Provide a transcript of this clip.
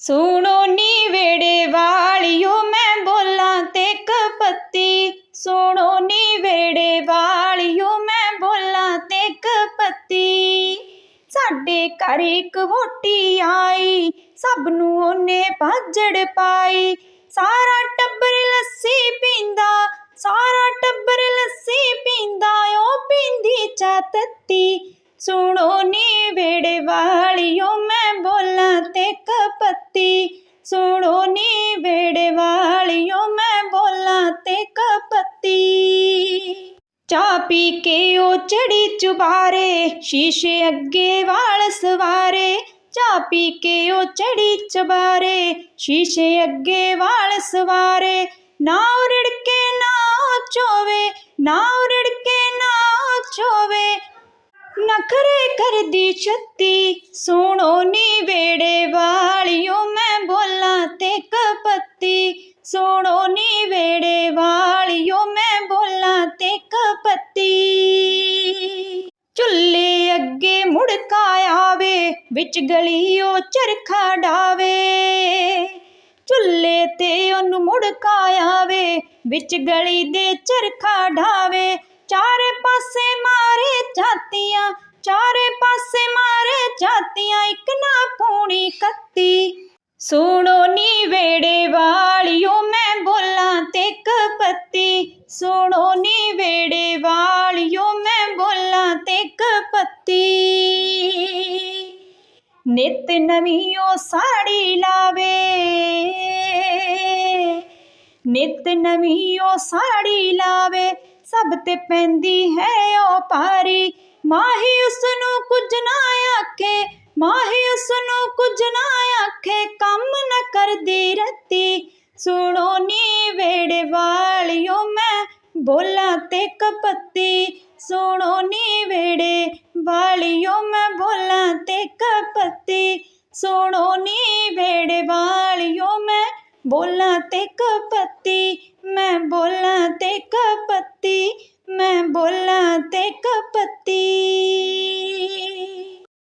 ਸੁਣੋ ਨੀ ਵੇੜੇ ਵਾਲਿਓ, ਮੈਂ ਬੋਲਾਂ ਤੇ ਕਪੱਤੀ ਸੁਣੋ ਨੀ ਵੇੜੇ ਵਾਲਿਓ, ਮੈਂ ਬੋਲਾਂ ਤੇ ਕਪੱਤੀ ਸਾਡੇ ਘਰ ਇੱਕ ਵੋਟੀ ਆਈ, ਸਭ ਨੂੰ ਉਹਨੇ ਭਾਜੜ ਪਾਈ। ਸਾਰਾ ਟੱਬਰ ਲੱਸੀ ਪੀਂਦਾ, ਸਾਰਾ ਟੱਬਰ ਲੱਸੀ ਪੀਂਦਾ, ਉਹ ਪੀਂਦੀ ਚਾਹ ਤੱਤੀ ਸੁਣੋ ਨੀ ਵੇੜੇ ਵਾਲੀ ਸੁਣੋ ਨੀ ਵੇੜੇ ਵਾਲਿਓ, ਮੈਂ ਬੋਲਾਂ ਤੇ ਕਪੱਤੀ। ਚਾਹ ਪੀ ਕੇ ਉਹ ਚੜੀ ਚੁਬਾਰੇ, ਸ਼ੀਸ਼ੇ ਅੱਗੇ ਵਾਲ ਸਵਾਰੇ। ਚਾਹ ਪੀ ਕੇ ਉਹ ਚੜੀ ਚੁਬਾਰੇ, ਸ਼ੀਸ਼ੇ ਅੱਗੇ ਵਾਲ ਸਵਾਰੇ। ਨਾ ਉਰੜ ਕੇ ਨਾ ਉਹ ਚੋਵੇ ਨਾ ਉਰੜ ਕੇ ਨਾ ਉਹ ਚੋਵੇ। ਨਖਰੇ ਕਰਦੀ ਛੱਤੀ, ਸੁਣੋ ਨੀ ਵੇੜੇ ਵਾਲਿਓ। ਵਿੱਚ ਗਲੀ ਉਹ ਚਰਖਾ ਡਾਵੇ। ਚੁੱਲ੍ਹੇ ਤੇ ਉਹਨੂੰ ਮੁੜਕਾ ਆਵੇ, ਵਿੱਚ ਗਲੀ ਦੇ ਚਰਖਾ ਢਾਵੇ ਚਾਰੇ ਪਾਸੇ ਮਾਰੇ ਜਾਤੀਆਂ ਚਾਰੇ ਪਾਸੇ ਮਾਰੇ ਜਾਤੀਆਂ ਇੱਕ ਨਾ ਪੂਣੀ ਕੱਤੀ। ਸੁਣੋ ਨੀ ਵੇੜੇ ਵਾ ਨਿਤ ਨਵੀਂ ਉਹ ਸਾੜੀ ਲਾਵੇ। ਨਿਤ ਨਵੀਂ ਉਹ ਸਾੜੀ ਲਾਵੇ, ਸਭ ਤੇ ਪੈਂਦੀ ਹੈ ਉਹ ਪਾਰੀ। ਮਾਹੀ ਉਸ ਨੂੰ ਕੁਝ ਨਾ ਆਖੇ, ਮਾਹੀ ਉਸ ਨੂੰ ਕੁਝ ਨਾ ਆਖੇ, ਕੰਮ ਨਾ ਕਰਦੀ ਰਤੀ। ਸੁਣੋ ਨੀ ਵੇੜੇ ਵਾਲਿਓ, ਮੈਂ ਬੋਲਾਂ ਤੇ ਕਪੱਤੀ ਸੁਣੋ ਨੀ वालियों में बोला ते कपति सुनो नी भेड़ वालियों में बोला ते कपति मैं बोला ते कपति मैं बोला ते कपति